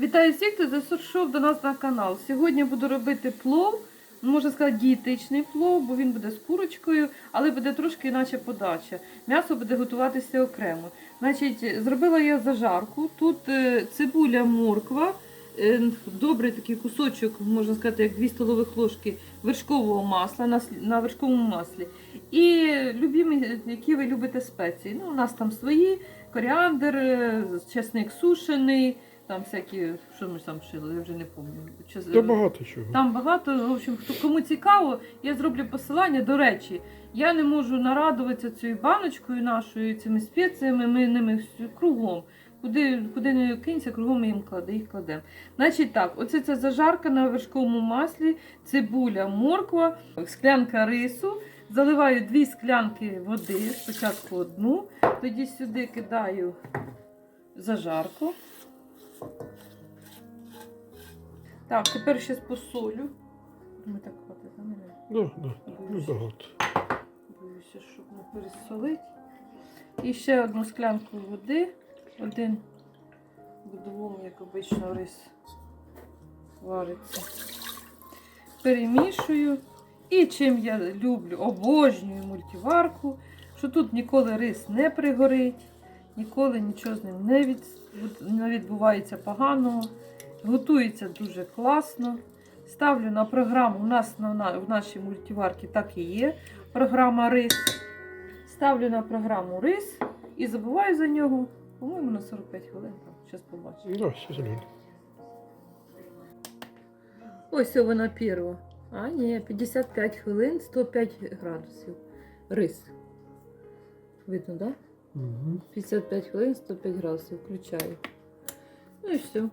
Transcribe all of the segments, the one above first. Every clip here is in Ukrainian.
Вітаю всіх, хто зайшов до нас на канал. Сьогодні буду робити плов, можна сказати, дієтичний плов, бо він буде з курочкою, але буде трошки іначе подача. М'ясо буде готуватися окремо. Значить, зробила я зажарку. Тут е, цибуля, морква, е, добрий такий кусочок, можна сказати, як 2 столових ложки вершкового масла на, вершковому маслі. І любімі, які ви любите спеції. Ну, у нас там свої, коріандр, е, чесник сушений. Там всякі, що ми там шили, я вже не пам'ятаю. Час- Та багато чого. Там багато, в общем, хто кому цікаво, я зроблю посилання. До речі, я не можу нарадуватися цією баночкою нашою, цими спеціями, ми ними кругом. Куди, куди не кинься, кругом ми їм кладе, їх кладемо. Значить так, оце це зажарка на вершковому маслі, цибуля, морква, склянка рису. Заливаю дві склянки води, спочатку одну, тоді сюди кидаю зажарку. Так, тепер ще посолю. Ми так хватить, да, мене? Да, да, ну багато. Боюся, щоб не пересолити. І ще одну склянку води. Один будовому, як обично, рис вариться. Перемішую. І чим я люблю, обожнюю мультиварку, що тут ніколи рис не пригорить, ніколи нічого з ним не, від... не відбувається поганого. Готується дуже класно. Ставлю на програму. У нас на, на, в нашій мультиварці так і є програма рис. Ставлю на програму рис і забуваю за нього, по-моєму, на 45 хвилин. Зараз побачимо. Ось вона перша. А, ні, 55 хвилин, 105 градусів. Рис. Видно, так? Да? Угу. 55 хвилин, 105 градусів. Включаю. Ну і все.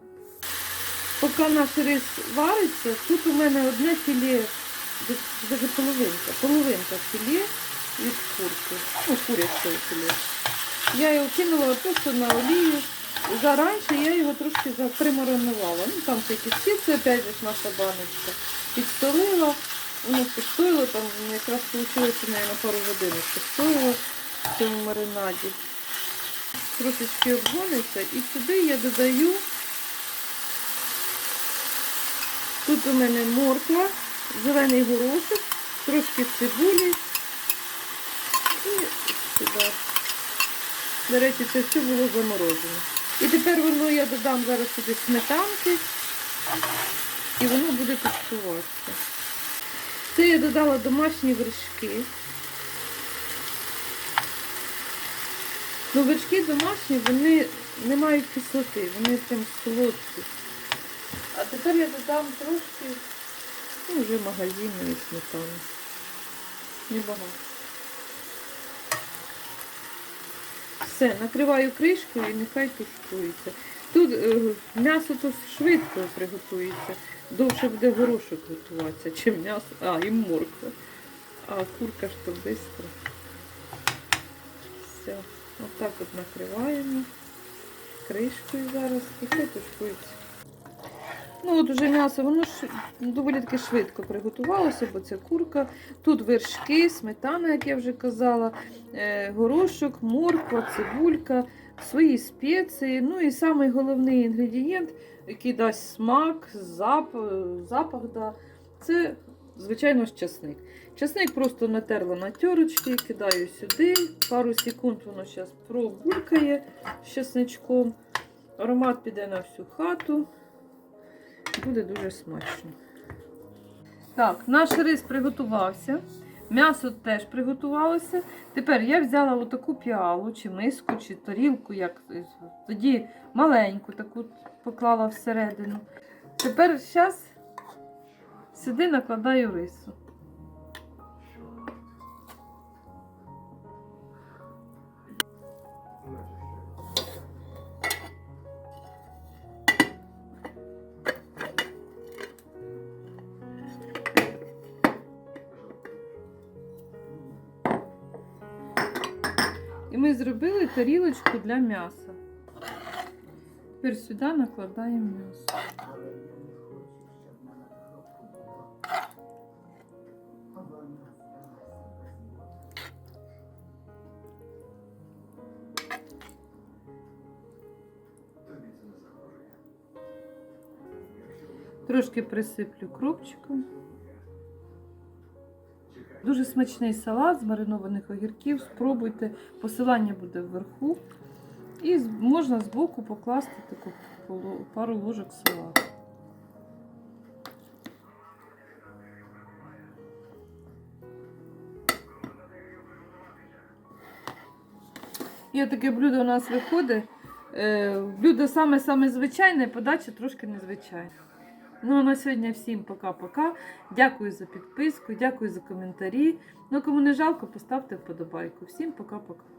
Поки наш рис вариться, тут у мене одне філе, даже половинка, половинка філе від курки. Ну, курячого філе. Я його кинула просто на олію. Заранше я його трошки примаринувала. Ну там всякі специи, опять же наша баночка. Підстолила, воно підстоїло, там якраз вийшло, на пару годин підстоїло в цьому маринаді. Трошечки обгониться і сюди я додаю. Тут у мене морква, зелений горошок, трошки цибулі і сюди. До речі, це все було заморожено. І тепер воно я додам зараз сюди сметанки і воно буде тушкуватися. Це я додала домашні вершки. Ну, вершки домашні, вони не мають кислоти, вони прям солодкі. Тепер я додам трошки ну, вже магазинної сметани. Небагато. Все, накриваю кришкою і нехай тушкується. Тут е, м'ясо тут швидко приготується. Довше буде горошок готуватися, чим м'ясо. А, і морква. А курка ж то швидко. Все. Отак от накриваємо кришкою зараз і хай тушкується. Ну от уже м'ясо, воно ж доволі таки швидко приготувалося, бо це курка. Тут вершки, сметана, як я вже казала, е, горошок, морква, цибулька, свої спеції. Ну і самий головний інгредієнт, який дасть смак, зап, запах, да, це, звичайно ж, часник. Часник просто натерла на терочки, кидаю сюди. Пару секунд воно зараз пробулькає з часничком. Аромат піде на всю хату. Буде дуже смачно. Так, наш рис приготувався. М'ясо теж приготувалося. Тепер я взяла отаку піалу, чи миску, чи тарілку, як тоді маленьку таку поклала всередину. Тепер зараз сюди накладаю рису. І ми зробили тарілочку для м'яса. Тепер сюди накладаємо м'ясо. Трошки присиплю кропчиком. Дуже смачний салат з маринованих огірків. Спробуйте. Посилання буде вверху. І можна збоку покласти таку пару ложок салату. І таке блюдо у нас виходить. Е, Блюдо саме-саме звичайне, подача трошки незвичайна. Ну а на сьогодні всім пока-пока. Дякую за підписку, дякую за коментарі. Ну, кому не жалко, поставте вподобайку. Всім пока-пока.